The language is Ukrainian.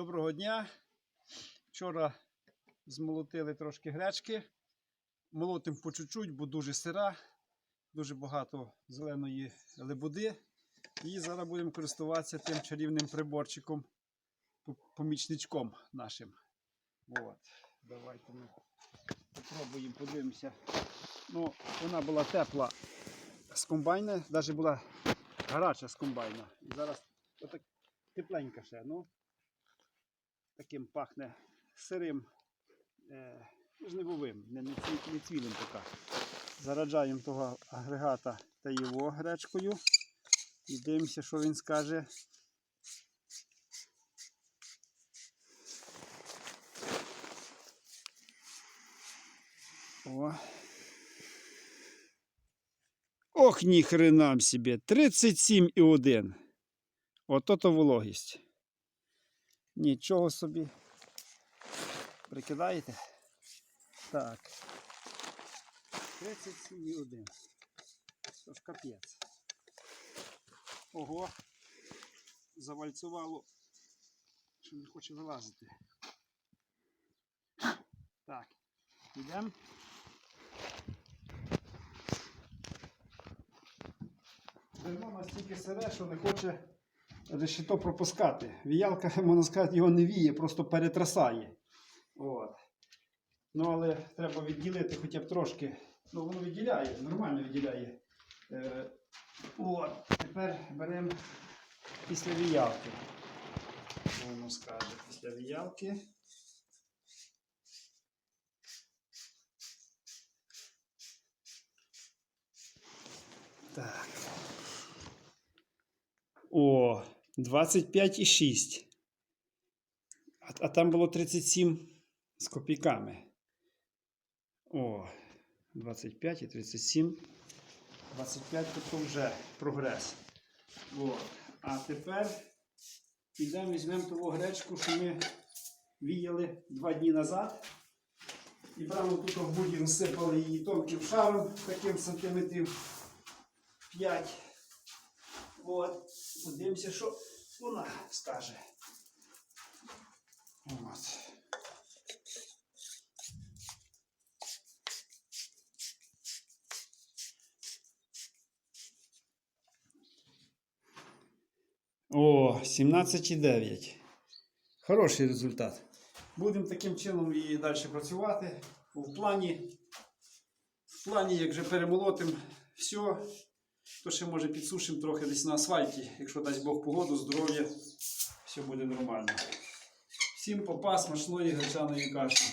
Доброго дня. Вчора змолотили трошки гречки. Молотим по чуть-чуть, бо дуже сира, дуже багато зеленої лебуди. І зараз будемо користуватися тим чарівним приборчиком, помічничком нашим. От. Давайте ми спробуємо, подивимося. Ну, вона була тепла з комбайна, навіть була гаряча з комбайна. І зараз отак тепленька ще. Ну, таким пахне сирим, е, жнивовим, не, не, не цвілим поки. Зараджаємо того агрегата та його гречкою. І дивимося, що він скаже. О. Ох, ні хренам собі. 37,1. Ото то вологість. Нічого собі. Прикидаєте? Так. 37,1. Це ж капець. Ого. Завальцювало. Що не хоче вилазити. Так. Йдемо. Зерно настільки сире, що не хоче решето пропускати. Віялка, можна сказати, його не віє, просто перетрасає. От. Ну, але треба відділити хоча б трошки. Ну, воно відділяє, нормально відділяє. Е, от. Тепер беремо після віялки. Воно скаже після віялки. Так. О, 25,6. А, а там було 37 з копійками. О, 25 і 37. 25 то вже прогрес. От. А тепер підемо візьмемо ту гречку, що ми віяли два дні назад. І прямо тут в буді розсипали її тонким шаром, таким сантиметрів 5. От. Подивимося, що вона скаже. От. О, 17,9. Хороший результат. Будемо таким чином і далі працювати. В плані, в плані, як вже перемолотим все, то ще може підсушимо трохи десь на асфальті. Якщо дасть Бог погоду, здоров'я, все буде нормально. Всім попа смачної гречаної каші.